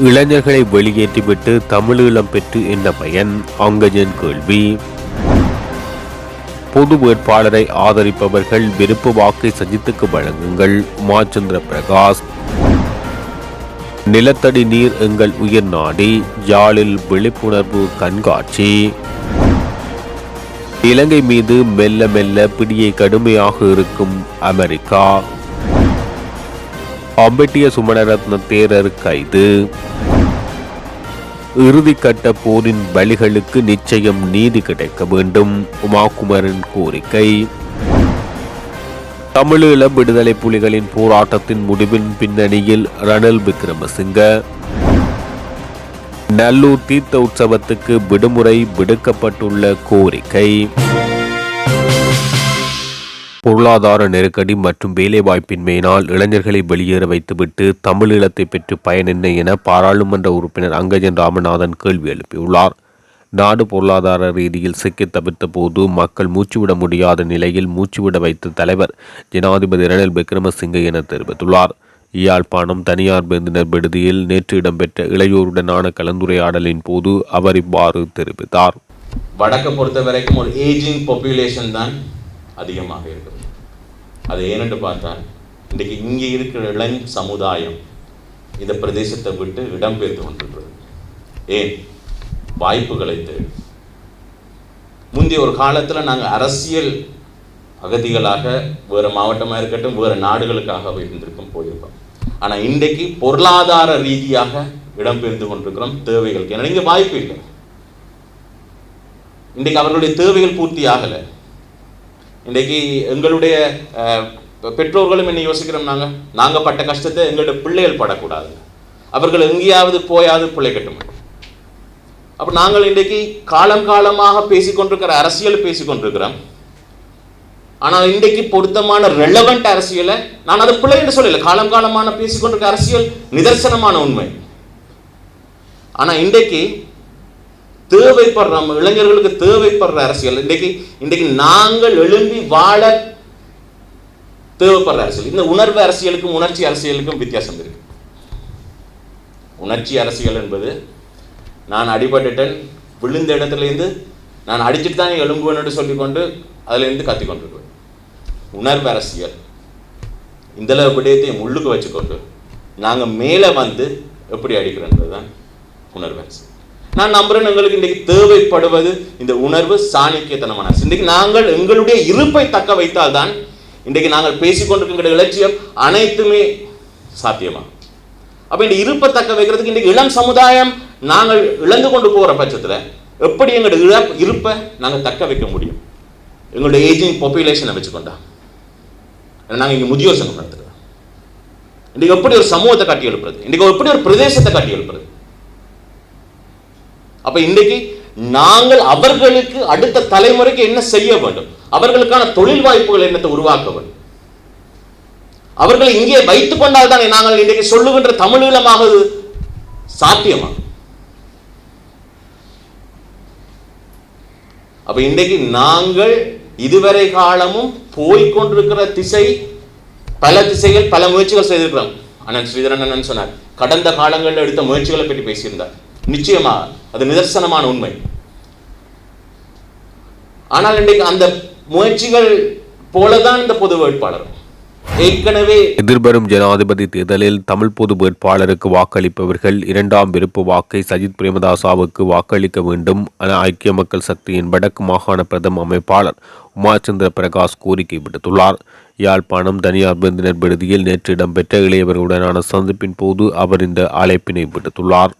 இளைஞர்களை வெளியேற்றிவிட்டு தமிழீழம் பெற்று என்ன பயன் அங்கஜன் கேள்வி. பொது வேட்பாளரை ஆதரிப்பவர்கள் விருப்ப வாக்கை சஜித்துக்கு வழங்குங்கள் மாச்சந்திர பிரகாஷ். நிலத்தடி நீர் எங்கள் உயிர் நாடி யாழில் விழிப்புணர்வு கண்காட்சி. இலங்கை மீது மெல்ல மெல்ல பிடியை கடுமையாக இருக்கும் அமெரிக்கா. அம்பெட்டிய சுமணரத்ன தேரர் கைது இறுதிக்கட்ட போரின் பலிகளுக்கு நிச்சயம் நீதி கிடைக்க வேண்டும் உமாகுமரின் கோரிக்கை. தமிழீழ விடுதலை புலிகளின் போராட்டத்தின் முடிவின் பின்னணியில் ரணில் விக்ரமசிங்க. நல்லூர் தீர்த்த உற்சவத்துக்கு விடுமுறை விடுக்கப்பட்டுள்ள கோரிக்கை. பொருளாதார நெருக்கடி மற்றும் வேலைவாய்ப்பின்மையினால் இளைஞர்களை வெளியேற வைத்துவிட்டு தமிழீழத்தை பெற்று பயனென்ன என பாராளுமன்ற உறுப்பினர் அங்கஜன் ராமநாதன் கேள்வி எழுப்பியுள்ளார். நாடு பொருளாதார ரீதியில் சிக்கி தவிர்த்த போது மக்கள் மூச்சுவிட முடியாத நிலையில் மூச்சுவிட வைத்த தலைவர் ஜனாதிபதி ரணில் விக்ரமசிங்கே என தெரிவித்துள்ளார். யாழ்ப்பாணம் தனியார் பேருந்தினர் விடுதியில் நேற்று இடம்பெற்ற இளையோருடனான கலந்துரையாடலின் போது அவர் இவ்வாறு தெரிவித்தார். வடக்கை பொறுத்த வரைக்கும் ஒரு ஏஜிங் பாப்புலேஷன் தான் அதிகமாக இருக்கிறது அது ஏனென்று பார்த்தால் இன்றைக்கு இங்கே இருக்கிற இளம் சமுதாயம் இந்த பிரதேசத்தை விட்டு இடம்பெயர்ந்து கொண்டிருக்கிறது. ஏன்? வாய்ப்புகளை தேடி முந்தைய ஒரு காலத்தில் நாங்கள் அரசியல் அகதிகளாக வேறு மாவட்டமாக இருக்கட்டும் வேறு நாடுகளுக்காக இருந்திருக்கோம் போயிருக்கோம். ஆனால் இன்றைக்கு பொருளாதார ரீதியாக இடம்பெயர்ந்து கொண்டிருக்கிறோம் தேவைகளுக்கு. ஏன்னா இங்கே வாய்ப்பு இல்லை. இன்றைக்கு அவர்களுடைய தேவைகள் பூர்த்தி ஆகலை. இன்றைக்கு எங்களுடைய பெற்றோர்களும் என்ன யோசிக்கிறோம் நாங்கள் நாங்கள் பட்ட கஷ்டத்தை எங்களுடைய பிள்ளைகள் படக்கூடாது. அவர்கள் எங்கேயாவது போயாவது பிள்ளை கட்டும் அப்போ நாங்கள் இன்றைக்கு காலம் காலமாக பேசிக்கொண்டிருக்கிற அரசியல் பேசிக்கொண்டிருக்கிறோம். ஆனால் இன்றைக்கு பொருத்தமான ரெலவெண்ட் அரசியலை நான் அதை பிள்ளை என்று சொல்லலை. காலம் காலமான பேசிக்கொண்டிருக்க அரசியல் நிதர்சனமான உண்மை. ஆனால் இன்றைக்கு தேவைப்படுற நம்ம இளைஞர்களுக்கு தேவைப்படுற அரசியல். இன்றைக்கு இன்றைக்கு நாங்கள் எழும்பி வாழ தேவைப்படுற அரசியல். இந்த உணர்வு அரசியலுக்கும் உணர்ச்சி அரசியலுக்கும் வித்தியாசம் இருக்கு. உணர்ச்சி அரசியல் என்பது நான் அடிபட்டுட்டேன் விழுந்த இடத்துலேருந்து நான் அடிச்சுட்டு தான் எழும்புவேன்னு சொல்லிக்கொண்டு அதுலேருந்து கத்திக்கொண்டிருக்குவேன் உணர்வு அரசியல். இந்த விடயத்தையும் உள்ளுக்கு வச்சுக்கொண்டு நாங்கள் மேலே வந்து எப்படி அடிக்கிறோன்றது தான் உணர்வு அரசியல். நான் நம்புறேன் எங்களுக்கு இன்றைக்கு தேவைப்படுவது இந்த உணர்வு சாணிக்கியத்தனமான. இன்றைக்கு நாங்கள் எங்களுடைய இருப்பை தக்க வைத்தால் தான் இன்றைக்கு நாங்கள் பேசிக்கொண்டிருக்கிற இலட்சியம் அனைத்துமே சாத்தியமாக அப்போ இந்த இருப்பை தக்க வைக்கிறதுக்கு இன்றைக்கு இளம் சமுதாயம் நாங்கள் இழந்து கொண்டு போகிற பட்சத்தில் எப்படி எங்களுடைய இழ இருப்பை நாங்கள் தக்க வைக்க முடியும்? எங்களுடைய ஏஜிங் பாப்புலேஷனை வச்சுக்கொண்டா. நாங்கள் இங்கே முதியோர் சங்கம் நடத்துகிறோம் இன்றைக்கு எப்படி ஒரு சமூகத்தை கட்டி எழுப்புறது இன்றைக்கு எப்படி ஒரு பிரதேசத்தை கட்டி எழுப்புறது அப்ப இன்றைக்கு நாங்கள் அவர்களுக்கு அடுத்த தலைமுறைக்கு என்ன செய்ய வேண்டும்? அவர்களுக்கான தொழில் வாய்ப்புகள் என்னத்தை உருவாக்க வேண்டும்? அவர்களை இங்கே வைத்துக் கொண்டால் தானே நாங்கள் இன்றைக்கு சொல்லுகின்ற தமிழீழமாக சாத்தியமா? அப்ப இன்றைக்கு நாங்கள் இதுவரை காலமும் போய்கொண்டிருக்கிற திசை பல திசைகள் பல முயற்சிகள் செய்திருக்கிறோம். அண்ணன் ஸ்ரீதரன் அண்ணன் சொன்னார் கடந்த காலங்களில் எடுத்த முயற்சிகளை பற்றி பேசியிருந்தார். நிச்சயமா அது நிதர்சனமான உண்மை. ஆனால் இன்றைக்கு அந்த முயற்சிகள் போலதான் இந்த பொது வேட்பாளர். ஏற்கனவே எதிர்வரும் ஜனாதிபதி தேர்தலில் தமிழ் பொது வேட்பாளருக்கு வாக்களிப்பவர்கள் இரண்டாம் விருப்பு வாக்கை சஜித் பிரேமதாசாவுக்கு வாக்களிக்க வேண்டும் என ஐக்கிய மக்கள் சக்தியின் வடக்கு மாகாண பிரதம அமைப்பாளர் உமாச்சந்திர பிரகாஷ் கோரிக்கை விடுத்துள்ளார். யாழ்ப்பாணம் தனியார் விருந்தினர் விடுதியில் நேற்று இடம்பெற்ற இளையவர்களுடனான சந்திப்பின் போது அவர் இந்த அழைப்பினை விடுத்துள்ளார்.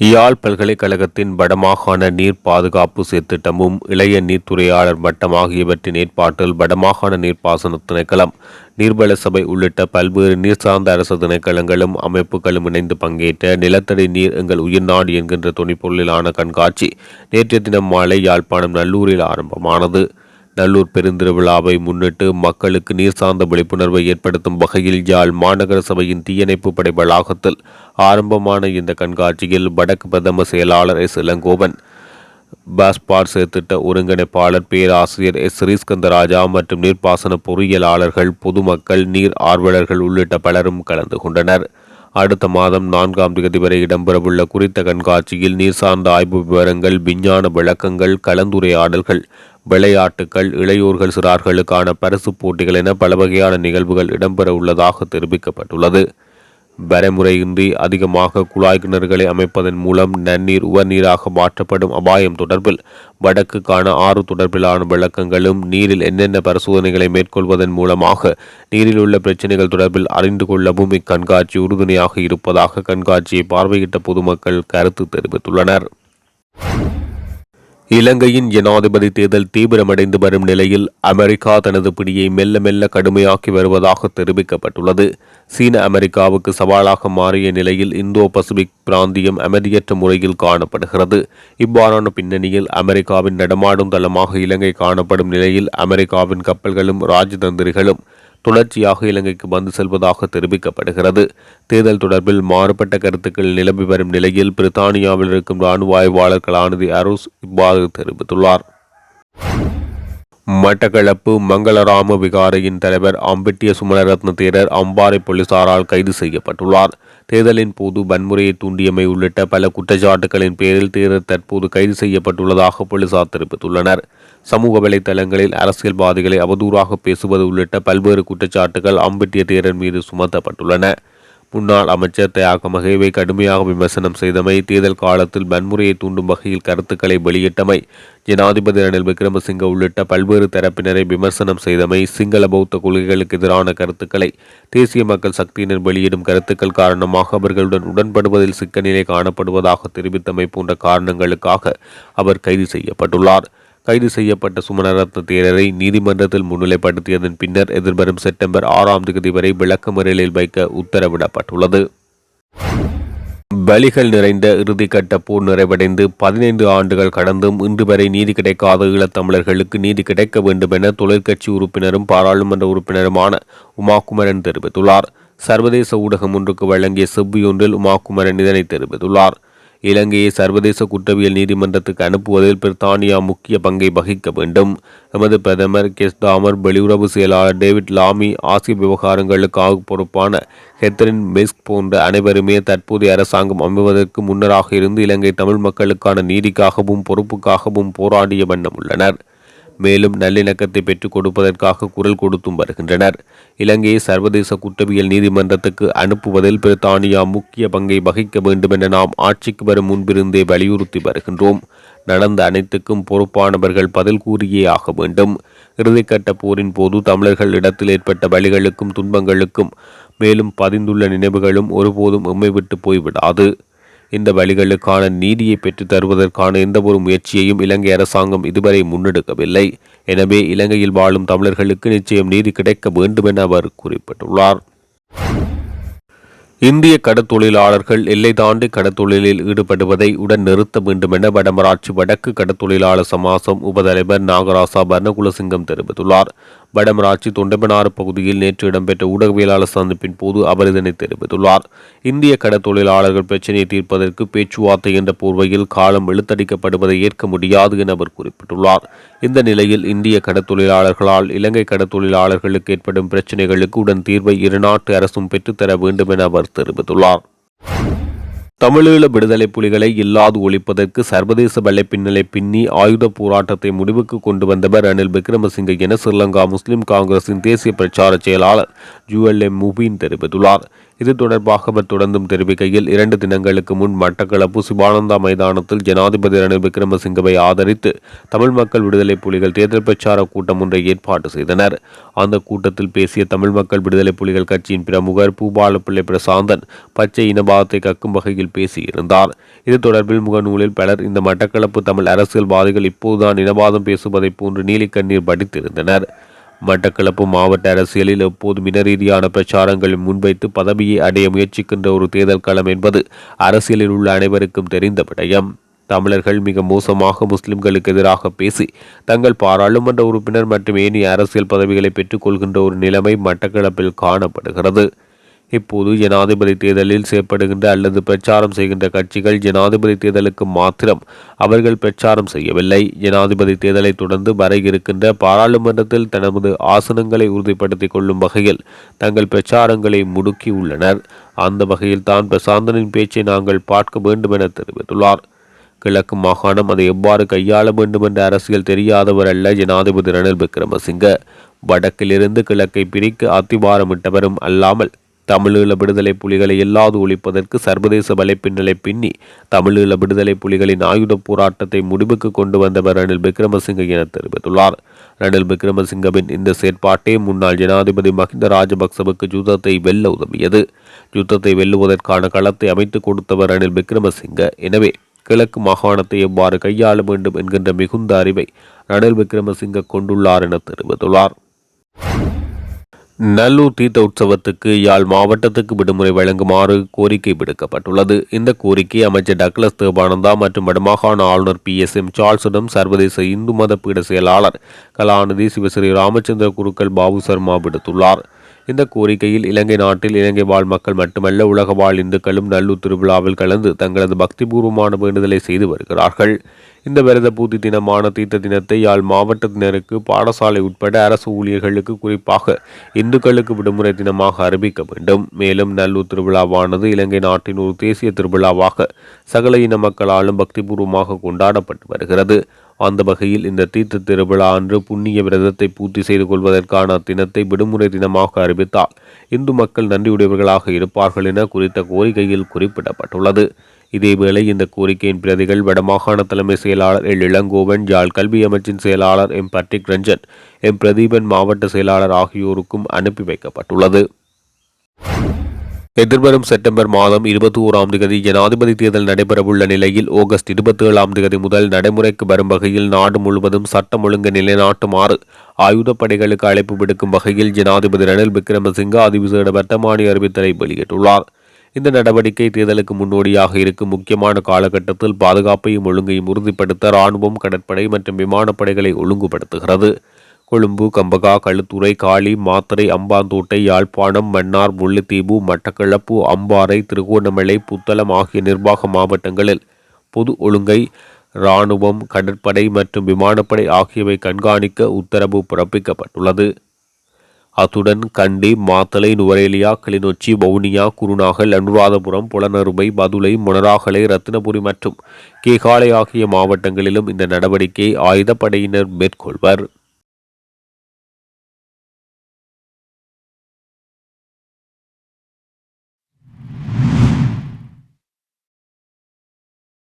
யாழ் பல்கலைக்கழகத்தின் வடமாகாண நீர் பாதுகாப்பு செயற்திட்டமும் இளைய நீர்த்துறையாளர் மட்டம் ஆகியவற்றின் ஏற்பாட்டில் வடமாகாண நீர்ப்பாசன திணைக்களம் நீர்வள சபை உள்ளிட்ட பல்வேறு நீர் சார்ந்த அரசு திணைக்களங்களும் அமைப்புகளும் இணைந்து பங்கேற்ற நிலத்தடி நீர் எங்கள் உயிர்நாடு என்கின்ற துணிப்பொருளிலான கண்காட்சி நேற்றைய தினம் மாலை யாழ்ப்பாணம் நல்லூரில் ஆரம்பமானது. நல்லூர் பெருந்திருவிழாவை முன்னிட்டு மக்களுக்கு நீர் சார்ந்த விழிப்புணர்வை ஏற்படுத்தும் வகையில் யாழ் மாநகர சபையின் தீயணைப்பு படை வளாகத்தில் ஆரம்பமான இந்த கண்காட்சியில் வடக்கு பிரதம செயலாளர் எஸ். இளங்கோவன் பாஸ்பார் சேர்த்திட்ட ஒருங்கிணைப்பாளர் பேராசிரியர் எஸ். ஸ்ரீஸ்கந்தராஜா மற்றும் நீர்ப்பாசன பொறியியலாளர்கள் பொதுமக்கள் நீர் ஆர்வலர்கள் உள்ளிட்ட பலரும் கலந்து கொண்டனர். அடுத்த மாதம் நான்காம் தேதி வரை இடம்பெறவுள்ள குறித்த கண்காட்சியில் நீர் சார்ந்த ஆய்வு விவரங்கள் விஞ்ஞான விளக்கங்கள் கலந்துரையாடல்கள் விளையாட்டுக்கள் இளையோர்கள் சிறார்களுக்கான பரிசுப் போட்டிகள் என பல வகையான நிகழ்வுகள் இடம்பெற உள்ளதாக தெரிவிக்கப்பட்டுள்ளது. வரைமுறையின்றி அதிகமாக குழாய் கிணறுகளை அமைப்பதன் மூலம் நன்னீர் உவர்நீராக மாற்றப்படும் அபாயம் தொடர்பில் வடக்குக்கான ஆறு தொடர்பிலான விளக்கங்களும் நீரில் என்னென்ன பரிசோதனைகளை மேற்கொள்வதன் மூலமாக நீரில் உள்ள பிரச்சினைகள் தொடர்பில் அறிந்து கொள்ளவும் இக்கண்காட்சி உறுதுணையாக இருப்பதாக கண்காட்சியை பார்வையிட்ட பொதுமக்கள் கருத்து தெரிவித்துள்ளனர். இலங்கையின் ஜனாதிபதி தேர்தல் தீவிரமடைந்து வரும் நிலையில் அமெரிக்கா தனது பிடியை மெல்ல மெல்ல கடுமையாக்கி வருவதாக தெரிவிக்கப்பட்டுள்ளது. சீன அமெரிக்காவுக்கு சவாலாக மாறிய நிலையில் இந்தோ பசிபிக் பிராந்தியம் அமைதியற்ற முறையில் காணப்படுகிறது. இவ்வாறான பின்னணியில் அமெரிக்காவின் நடமாடும் தளமாக இலங்கை காணப்படும் நிலையில் அமெரிக்காவின் கப்பல்களும் ராஜதந்திரிகளும் தொடர்ச்சியாக இலங்கைக்கு வந்து செல்வதாக தெரிவிக்கப்படுகிறது. தேர்தல் தொடர்பில் மாறுபட்ட கருத்துக்கள் நிலவி வரும் நிலையில் பிரித்தானியாவில் இருக்கும் இராணுவ ஆய்வாளர் கலாநிதி அருஸ் இவ்வாறு தெரிவித்துள்ளார். மட்டக்களப்பு மங்களராம விகாரையின் தலைவர் அம்பெட்டிய சுமலரத்ன தேரர் அம்பாறை போலீசாரால் கைது செய்யப்பட்டுள்ளார். தேர்தலின் போது வன்முறையை தூண்டியமை உள்ளிட்ட பல குற்றச்சாட்டுகளின் பேரில் தேரர் தற்போது கைது செய்யப்பட்டுள்ளதாக போலீசார் தெரிவித்துள்ளனர். சமூக வலைதளங்களில் அரசியல்வாதிகளை அவதூறாக பேசுவது உள்ளிட்ட பல்வேறு குற்றச்சாட்டுகள் அம்பிட்டிய தேரர் மீது சுமத்தப்பட்டுள்ளன. முன்னாள் அமைச்சர் தியாக மகேவை கடுமையாக விமர்சனம் செய்தமை தேர்தல் காலத்தில் வன்முறையை தூண்டும் வகையில் கருத்துக்களை வெளியிட்டமை ஜனாதிபதி ரணில் விக்ரமசிங்க உள்ளிட்ட பல்வேறு தரப்பினரை விமர்சனம் செய்தமை சிங்கள பௌத்த கொள்கைகளுக்கு எதிரான கருத்துக்களை தேசிய மக்கள் சக்தியினர் வெளியிடும் கருத்துக்கள் காரணமாக அவர்களுடன் உடன்படுவதில் சிக்க நிலை காணப்படுவதாக தெரிவித்தமை போன்ற காரணங்களுக்காக அவர் கைது செய்யப்பட்டுள்ளார். கைது செய்யப்பட்ட சுமணரத்ன தேரரை நீதிமன்றத்தில் முன்னிலைப்படுத்தியதன் பின்னர் எதிர்வரும் செப்டம்பர் ஆறாம் தேதி வரை விளக்கமறியலில் வைக்க உத்தரவிடப்பட்டுள்ளது. பலிகள் நிறைந்த இறுதிக்கட்ட போர் நிறைவடைந்து பதினைந்து ஆண்டுகள் கடந்தும் இன்று வரை நீதி கிடைக்காத ஈழத்தமிழர்களுக்கு நீதி கிடைக்க வேண்டும் என தொழிற்கட்சி உறுப்பினரும் பாராளுமன்ற உறுப்பினருமான உமாகுமரன் தெரிவித்துள்ளார். சர்வதேச ஊடகம் ஒன்றுக்கு வழங்கிய செவ்வியொன்றில் உமாகுமரன் இதனை தெரிவித்துள்ளார். இலங்கையை சர்வதேச குற்றவியல் நீதிமன்றத்துக்கு அனுப்புவதில் பிரித்தானியா முக்கிய பங்கை வகிக்க வேண்டும். எமது பிரதமர் கெஸ் தாமர் வெளியுறவு செயலாளர் டேவிட் லாமி ஆசிய விவகாரங்களுக்காக பொறுப்பான ஹெத்தரின் மெஸ்க் போன்ற அனைவருமே தற்போதைய அரசாங்கம் அமைவதற்கு முன்னராக இருந்து இலங்கை தமிழ் மக்களுக்கான நீதிக்காகவும் பொறுப்புக்காகவும் போராடிய வண்ணம் உள்ளனர். மேலும் நல்லிணக்கத்தை பெற்றுக் கொடுப்பதற்காக குரல் கொடுத்தும் வருகின்றனர். இலங்கையை சர்வதேச குற்றவியல் நீதிமன்றத்துக்கு அனுப்புவதில் பிரித்தானியா முக்கிய பங்கை வகிக்க வேண்டும் என நாம் ஆட்சிக்கு வரும் முன்பிருந்தே வலியுறுத்தி வருகின்றோம். நடந்த அனைத்துக்கும் பொறுப்பானவர்கள் பதில் கூறியே ஆக வேண்டும். இறுதிக்கட்ட போரின் போது தமிழர்கள் இடத்தில் ஏற்பட்ட வழிகளுக்கும் துன்பங்களுக்கும் மேலும் பதிந்துள்ள நினைவுகளும் ஒருபோதும் எம்மை விட்டு போய்விடாது. இந்த வழிகளுக்கான நீதியை பெற்றுத் தருவதற்கான எந்தவொரு முயற்சியையும் இலங்கை அரசாங்கம் இதுவரை முன்னெடுக்கவில்லை. எனவே இலங்கையில் வாழும் தமிழர்களுக்கு நிச்சயம் நீதி கிடைக்க வேண்டும் என அவர் குறிப்பிட்டுள்ளார். இந்திய கடத்தொழிலாளர்கள் எல்லை தாண்டி கடத்தொழிலில் ஈடுபடுவதை உடன் நிறுத்த வேண்டும் என வடமராட்சி வடக்கு கடத்தொழிலாளர் சமாசம் உபதலைவர் நாகராசா பர்ணகுலசிங்கம் தெரிவித்துள்ளார். வடமராட்சி தொண்டமனாறு பகுதியில் நேற்று இடம்பெற்ற ஊடகவியலாளர் சந்திப்பின் போது அவர் இதனை தெரிவித்துள்ளார். இந்திய கடத்தொழிலாளர்கள் பிரச்சினையை தீர்ப்பதற்கு பேச்சுவார்த்தை என்ற போர்வையில் காலம் இழுத்தடிக்கப்படுவதை ஏற்க முடியாது என அவர் குறிப்பிட்டுள்ளார். இந்த நிலையில் இந்திய கடத்தொழிலாளர்களால் இலங்கை கடத்தொழிலாளர்களுக்கு ஏற்படும் பிரச்சினைகளுக்கு உடன் தீர்வை இரு நாட்டு அரசும் பெற்றுத்தர வேண்டும் என அவர் தெரிவித்துள்ளார். தமிழீழ விடுதலை புலிகளை இல்லாது ஒழிப்பதற்கு சர்வதேச வெள்ளை பின்னலை பின்னி ஆயுத போராட்டத்தை முடிவுக்கு கொண்டு வந்தவர் ரணில் விக்ரமசிங்க என ஸ்ரீலங்கா முஸ்லிம் காங்கிரசின் தேசிய பிரச்சார செயலாளர் ஜுவல் எம் முபீன் தெரிவித்துள்ளார். இது தொடர்பாக அவர் தொடர்ந்தும் தெரிவிக்கையில் இரண்டு தினங்களுக்கு முன் மட்டக்களப்பு சிவானந்தா மைதானத்தில் ஜனாதிபதி ரணில் விக்ரமசிங்கவை ஆதரித்து தமிழ் மக்கள் விடுதலை புலிகள் தேர்தல் பிரச்சார கூட்டம் ஒன்றை ஏற்பாடு செய்தனர். அந்த கூட்டத்தில் பேசிய தமிழ் மக்கள் விடுதலை புலிகள் கட்சியின் பிரமுகர் பூபாலப்பிள்ளை பிரசாந்தன் பச்சை இனபாதத்தை கக்கும் வகையில் பேசியிருந்தார். இது தொடர்பில் முகநூலில் பலர் இந்த மட்டக்களப்பு தமிழ் அரசியல்வாதிகள் இப்போதுதான் இனவாதம் பேசுவதைப் போன்று நீலிக்கண்ணீர் படித்திருந்தனர் மட்டக்களப்பு மாவட்ட அரசியலில் எப்போதும் இனரீதியான பிரச்சாரங்களை முன்வைத்து பதவியை அடைய முயற்சிக்கின்ற ஒரு தேர்தல் களம் என்பது அரசியலில் உள்ள அனைவருக்கும் தெரிந்த விடயம். தமிழர்கள் மிக மோசமாக முஸ்லிம்களுக்கு எதிராக பேசி தங்கள் பாராளுமன்ற உறுப்பினர் மற்றும் ஏனைய அரசியல் பதவிகளை பெற்றுக்கொள்கின்ற ஒரு நிலைமை மட்டக்களப்பில் காணப்படுகிறது. இப்போது ஜனாதிபதி தேர்தலில் செயற்படுகின்ற அல்லது பிரச்சாரம் செய்கின்ற கட்சிகள் ஜனாதிபதி தேர்தலுக்கு மாத்திரம் அவர்கள் பிரச்சாரம் செய்யவில்லை. ஜனாதிபதி தேர்தலை தொடர்ந்து வர இருக்கின்ற பாராளுமன்றத்தில் தனது ஆசனங்களை உறுதிப்படுத்திக் கொள்ளும் வகையில் தங்கள் பிரச்சாரங்களை முடுக்கி உள்ளனர். அந்த வகையில் தான் பிரசாந்தனின் பேச்சை நாங்கள் பார்க்க வேண்டும் என தெரிவித்துள்ளார். கிழக்கு மாகாணம் அதை எவ்வாறு கையாள வேண்டும் என்ற அரசியல் தெரியாதவர் அல்ல ஜனாதிபதி ரணில் விக்ரமசிங்க. வடக்கிலிருந்து கிழக்கை பிரிக்க அத்திவாரமிட்டவரும் அல்லாமல் தமிழீழ விடுதலை புலிகளை எல்லாது ஒழிப்பதற்கு சர்வதேச வலைப்பின்னலை பின்னி தமிழீழ விடுதலை புலிகளின் ஆயுத போராட்டத்தை முடிவுக்கு கொண்டு வந்தவர் ரணில் விக்ரமசிங்க என தெரிவித்துள்ளார். ரணில் விக்ரமசிங்கவின் இந்த செயற்பாட்டே முன்னாள் ஜனாதிபதி மஹிந்த ராஜபக்சவுக்கு யுத்தத்தை வெல்ல உதவியது. யுத்தத்தை வெல்லுவதற்கான களத்தை அமைத்துக் கொடுத்தவர் ரணில் விக்ரமசிங்க. எனவே கிழக்கு மாகாணத்தை எவ்வாறு கையாள வேண்டும் என்கின்ற மிகுந்த அறிவை ரணில் விக்ரமசிங்க கொண்டுள்ளார் என தெரிவித்துள்ளார். நல்லூர் தீர்த்த உற்சவத்துக்கு யாழ் மாவட்டத்துக்கு விடுமுறை வழங்குமாறு கோரிக்கை விடுக்கப்பட்டுள்ளது. இந்த கோரிக்கை அமைச்சர் டக்ளஸ் தேவானந்தா மற்றும் வடமாகாண ஆளுநர் பி. எஸ். எம். சார்ல்ஸிடம் சர்வதேச இந்து மத பீட செயலாளர் கலாநிதி சிவஸ்ரீ ராமச்சந்திர குருக்கள் பாபு சர்மா விடுத்துள்ளார். இந்த கோரிக்கையில் இலங்கை நாட்டில் இலங்கை வாழ் மக்கள் மட்டுமல்ல உலக வாழ் இந்துக்களும் நல்லூர் திருவிழாவில் கலந்து தங்களது பக்திபூர்வமான வேண்டுதலை செய்து வருகிறார்கள். இந்த விரத பூதி தினமான தீர்த்த தினத்தை யாழ் மாவட்டத்தினருக்கு பாடசாலை உட்பட அரசு ஊழியர்களுக்கு குறிப்பாக இந்துக்களுக்கு விடுமுறை தினமாக அறிவிக்க வேண்டும். மேலும் நல்லூர் திருவிழாவானது இலங்கை நாட்டின் ஒரு தேசிய திருவிழாவாக சகல இன மக்களாலும் பக்திபூர்வமாக கொண்டாடப்பட்டு வருகிறது. அந்த வகையில் இந்த தீர்த்த திருவிழா அன்று புண்ணிய விரதத்தை பூர்த்தி செய்து கொள்வதற்கான தினத்தை விடுமுறை தினமாக அறிவித்தால் இந்து மக்கள் நன்றியுடையவர்களாக இருப்பார்கள் என குறித்த கோரிக்கையில் குறிப்பிடப்பட்டுள்ளது. இதேவேளை இந்த கோரிக்கையின் பிரதிகள் வடமாகாண தலைமை செயலாளர் எல். இளங்கோவன் யாழ் கல்வி அமைச்சின் செயலாளர் M. Patrick Ranjan M. Pratheepan மாவட்ட செயலாளர் ஆகியோருக்கும் அனுப்பி வைக்கப்பட்டுள்ளது. எதிர்வரும் செப்டம்பர் மாதம் இருபத்தி ஓராம் தேதி ஜனாதிபதி தேர்தல் நடைபெறவுள்ள நிலையில் ஆகஸ்ட் இருபத்தி ஏழாம் தேதி முதல் நடைமுறைக்கு வரும் வகையில் நாடு முழுவதும் சட்டம் ஒழுங்கு நிலைநாட்டுமாறு ஆயுதப்படைகளுக்கு அழைப்பு விடுக்கும் வகையில் ஜனாதிபதி ரணில் விக்ரமசிங்க அதிவிசேட வர்த்தமானி அறிவித்தலை வெளியிட்டுள்ளார். இந்த நடவடிக்கை தேர்தலுக்கு முன்னோடியாக இருக்கும் முக்கியமான காலகட்டத்தில் பாதுகாப்பையும் ஒழுங்கையும் உறுதிப்படுத்த இராணுவம் கடற்படை மற்றும் விமானப்படைகளை ஒழுங்குபடுத்துகிறது. கொழும்பு கம்பகா களுத்துறை காளி மாத்தறை அம்பாந்தோட்டை யாழ்ப்பாணம் மன்னார் முல்லைத்தீவு மட்டக்களப்பு அம்பாறை திருகோணமலை புத்தளம் ஆகிய நிர்வாக மாவட்டங்களில் பொது ஒழுங்கை இராணுவம் கடற்படை மற்றும் விமானப்படை ஆகியவை கண்காணிக்க உத்தரவு பிறப்பிக்கப்பட்டுள்ளது. அத்துடன் கண்டி மாத்தலை நுவரேலியா கிளிநொச்சி வவுனியா குருநாகல் அனுராதபுரம் புலனறுவை பதுளை மொனராகலை ரத்தினபுரி மற்றும் கேகாலை ஆகிய மாவட்டங்களிலும் இந்த நடவடிக்கையை ஆயுதப்படையினர் மேற்கொள்வர்.